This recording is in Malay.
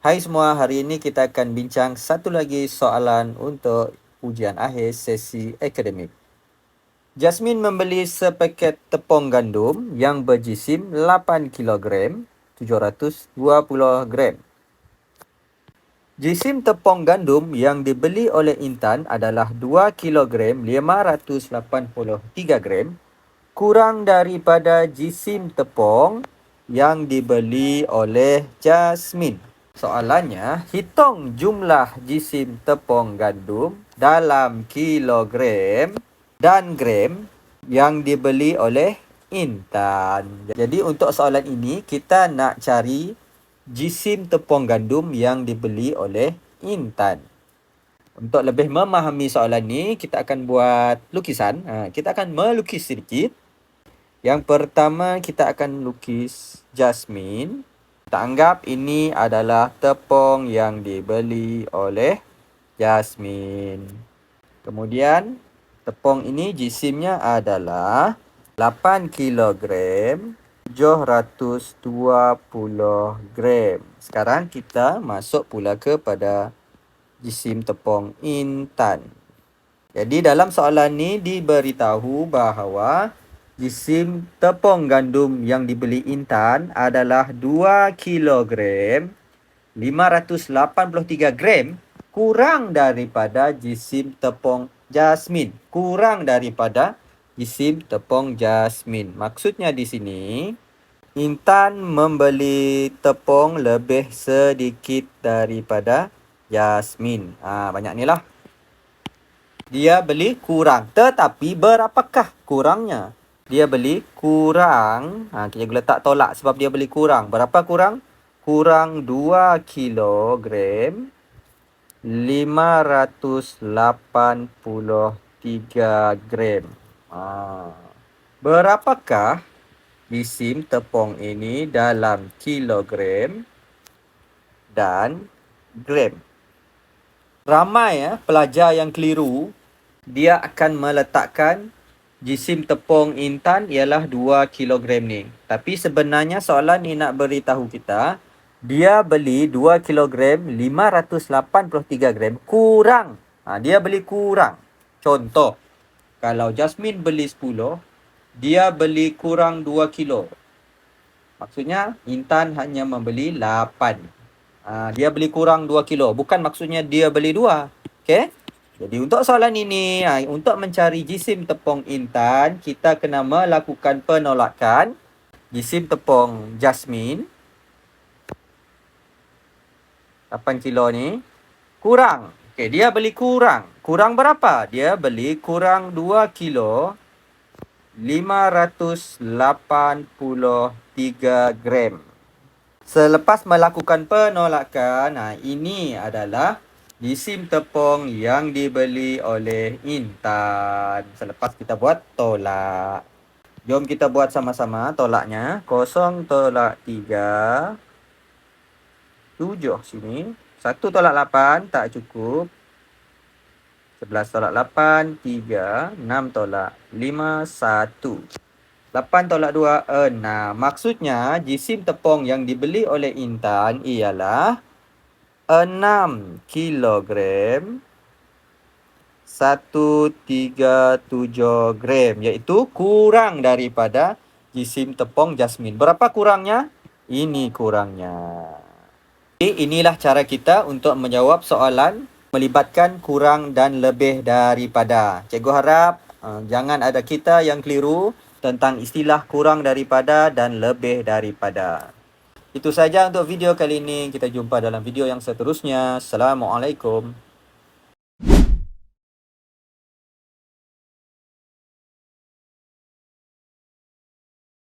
Hai semua, hari ini kita akan bincang satu lagi soalan untuk ujian akhir sesi akademik. Jasmine membeli sepaket tepung gandum yang berjisim 8 kg 720 gram. Jisim tepung gandum yang dibeli oleh Intan adalah 2 kg 583 gram kurang daripada jisim tepung yang dibeli oleh Jasmine. Soalannya, hitung jumlah jisim tepung gandum dalam kilogram dan gram yang dibeli oleh Intan. Jadi untuk soalan ini, kita nak cari jisim tepung gandum yang dibeli oleh Intan. Untuk lebih memahami soalan ini, kita akan buat lukisan. Ha, kita akan melukis sedikit. Yang pertama, kita akan lukis Jasmine. Kita anggap ini adalah tepung yang dibeli oleh Jasmine. Kemudian, tepung ini jisimnya adalah 8 kg 720 gram. Sekarang kita masuk pula kepada jisim tepung intan. Jadi dalam soalan ni diberitahu bahawa Jisim tepung gandum yang dibeli Intan adalah 2 kg 583 gram kurang daripada jisim tepung jasmin. Kurang daripada jisim tepung jasmin. Maksudnya di sini Intan membeli tepung lebih sedikit daripada jasmin. Ha, banyak ni lah. Dia beli kurang. Tetapi berapakah kurangnya? Dia beli kurang. Ha, kita letak tolak sebab dia beli kurang. Berapa kurang? Kurang 2 kilogram 583 gram. Ha. berapakah jisim tepung ini dalam kilogram dan gram? Ramai ya pelajar yang keliru dia akan meletakkan jisim tepung intan ialah 2 kg ni. Tapi sebenarnya soalan ni nak beritahu kita, dia beli 2 kg 583 gram kurang. Ha, dia beli kurang. Contoh, kalau Jasmine beli 10, dia beli kurang 2 kilo. Maksudnya Intan hanya membeli 8. Ha, dia beli kurang 2 kilo. Bukan maksudnya dia beli 2. Okay? Jadi untuk soalan ini, ha, untuk mencari jisim tepung intan, kita kena melakukan penolakan jisim tepung jasmin. 8 kilo ni. Kurang. Okey, dia beli kurang. Kurang berapa? Dia beli kurang 2 kilo 583 gram. Selepas melakukan penolakan, ha, ini adalah jisim tepung yang dibeli oleh Intan. Selepas kita buat tolak. Jom kita buat sama-sama tolaknya. Kosong tolak tiga. Tujuh sini. Satu tolak lapan tak cukup. Sebelas tolak lapan. Tiga. Enam tolak lima. Satu. Lapan tolak dua. Enam. Maksudnya jisim tepung yang dibeli oleh Intan ialah 6 kilogram 137 gram iaitu kurang daripada jisim tepung jasmin. Berapa kurangnya? Ini kurangnya. Jadi inilah cara kita untuk menjawab soalan melibatkan kurang dan lebih daripada. Cikgu harap uh, jangan ada kita yang keliru tentang istilah kurang daripada dan lebih daripada. Itu saja untuk video kali ini. Kita jumpa dalam video yang seterusnya. Assalamualaikum.